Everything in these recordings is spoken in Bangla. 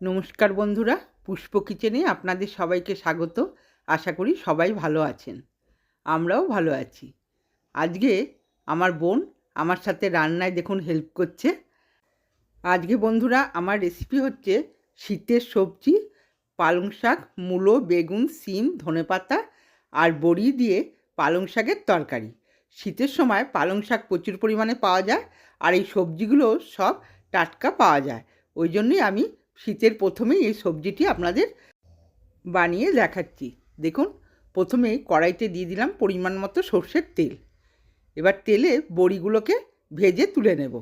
নমস্কার বন্ধুরা, পুষ্প কিচেনে আপনাদের সবাইকে স্বাগত। আশা করি সবাই ভালো আছেন। আমরাও ভালো আছি। আজকে আমার বোন আমার সাথে রান্নায় দেখুন হেল্প করছে। আজকে বন্ধুরা আমার রেসিপি হচ্ছে শীতের সবজি, পালং শাক, মূলো, বেগুন, সিম ধনেপাতা আর বড়ি দিয়ে পালং শাকের তরকারি। শীতের সময় পালং শাক প্রচুর পরিমাণে পাওয়া যায় আর এই সবজিগুলো সব টাটকা পাওয়া যায়। ওই জন্যই আমি শীতের প্রথমেই এই সবজিটি আপনাদের বানিয়ে দেখাচ্ছি। দেখুন, প্রথমে কড়াইতে দিয়ে দিলাম পরিমাণ মতো সর্ষের তেল। এবার তেলে বড়িগুলোকে ভেজে তুলে নেব।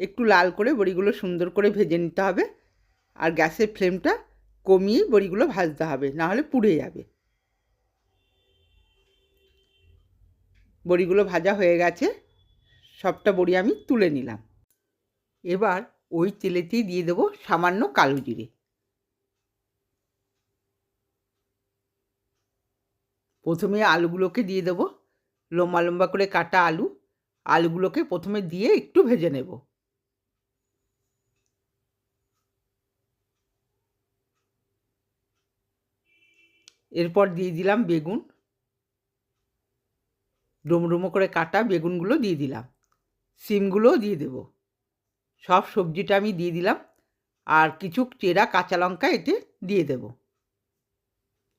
একটু লাল করে বড়িগুলো সুন্দর করে ভেজে নিতে হবে আর গ্যাসের ফ্লেমটা কমিয়ে বড়িগুলো ভাজতে হবে, নাহলে পুড়ে যাবে। বড়িগুলো ভাজা হয়ে গেছে, সবটা বড়ি আমি তুলে নিলাম। এবার ওই তেলেতেই দিয়ে দেবো সামান্য কালো জিরে। প্রথমে আলুগুলোকে দিয়ে দেবো, লম্বা লম্বা করে কাটা আলু, আলুগুলোকে প্রথমে দিয়ে একটু ভেজে নেব। এরপর দিয়ে দিলাম বেগুন। ডুমো ডুমো করে কাটা বেগুনগুলো দিয়ে দিলাম। সিমগুলোও দিয়ে দেবো। সব সবজিটা আমি দিয়ে দিলাম। আর কিছু চেরা কাঁচা লঙ্কা এতে দিয়ে দেব।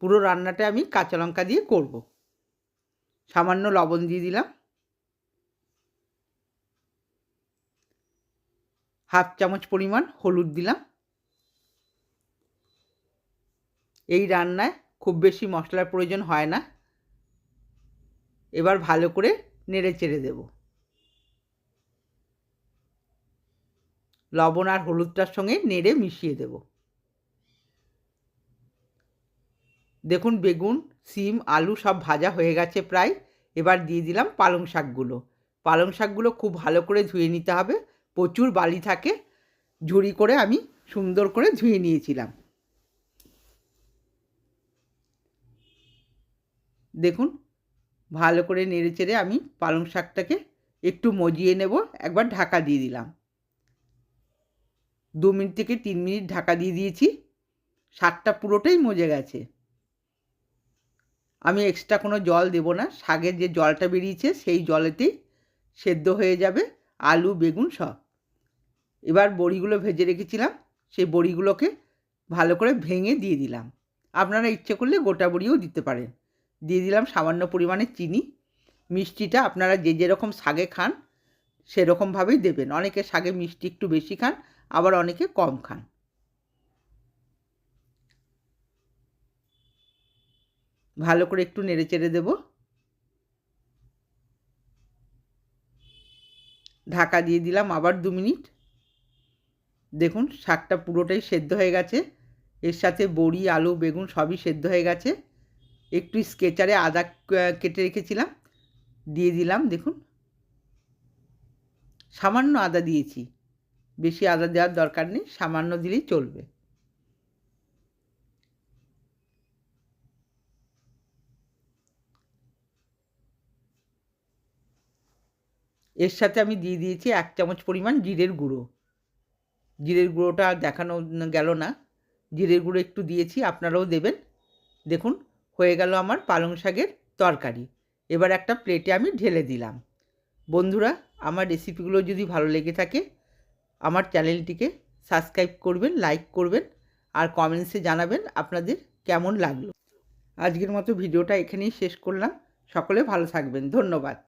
পুরো রান্নাটা আমি কাঁচা লঙ্কা দিয়ে করব। সামান্য লবণ দিয়ে দিলাম। হাফ চামচ পরিমাণ হলুদ দিলাম। এই রান্নায় খুব বেশি মশলার প্রয়োজন হয় না। এবার ভালো করে নেড়ে চেড়ে দেবো। লবণ আর হলুদটার সঙ্গে নেড়ে মিশিয়ে দেব। দেখুন বেগুন, সিম, আলু সব ভাজা হয়ে গেছে প্রায়। এবার দিয়ে দিলাম পালং শাকগুলো। পালং শাকগুলো খুব ভালো করে ধুয়ে নিতে হবে। প্রচুর বালি থাকে। ঝুড়ি করে আমি সুন্দর করে ধুয়ে নিয়েছিলাম। দেখুন, ভালো করে নেড়ে চেড়ে আমি পালং শাকটাকে একটু মজিয়ে নেব। একবার ঢাকা দিয়ে দিলাম। দু মিনিট থেকে তিন মিনিট ঢাকা দিয়ে দিয়েছি। শাকটা পুরোটাই মজে গেছে। আমি এক্সট্রা কোনো জল দেব না। শাকের যে জলটা বেরিয়েছে সেই জলেতেই সেদ্ধ হয়ে যাবে আলু, বেগুন সব। এবার বড়িগুলো ভেজে রেখেছিলাম। সেই বড়িগুলোকে ভালো করে ভেঙে দিয়ে দিলাম। আপনারা ইচ্ছে করলে গোটা বড়িও দিতে পারেন। দিয়ে দিলাম সামান্য পরিমাণে চিনি। মিষ্টিটা আপনারা যে যেরকম শাগে খান, সেরকমভাবেই দেবেন। অনেকে শাগে মিষ্টি একটু বেশি খান আবার অনেকে কম খান। ভালো করে একটু নেড়ে চেড়ে দেব। ঢাকা দিয়ে দিলাম আবার দু মিনিট। দেখুন শাকটা পুরোটাই সেদ্ধ হয়ে গেছে। এর সাথে বড়ি, আলু, বেগুন সবই সেদ্ধ হয়ে গেছে। একটু স্কেচারে আদা কেটে রেখেছিলাম। দিয়ে দিলাম, দেখুন। সামান্য আদা দিয়েছি। বেশি আদা দেওয়ার দরকার নেই, সামান্য দিলেই চলবে। এর সাথে আমি দিয়ে দিয়েছি এক চামচ পরিমাণ জিরের গুঁড়ো। জিরের গুঁড়োটা আর দেখানো গেল না। জিরের গুঁড়ো একটু দিয়েছি, আপনারাও দেবেন। দেখুন, হয়ে গেল আমার পালং শাকের তরকারি। এবার একটা প্লেটে আমি ঢেলে দিলাম। বন্ধুরা, আমার রেসিপিগুলো যদি ভালো লেগে থাকে আমার চ্যানেলটিকে সাবস্ক্রাইব করবেন, লাইক করবেন আর কমেন্টসে জানাবেন আপনাদের কেমন লাগল। আজকের মতো ভিডিওটা এখানেই শেষ করলাম। সকলে ভালো থাকবেন। ধন্যবাদ।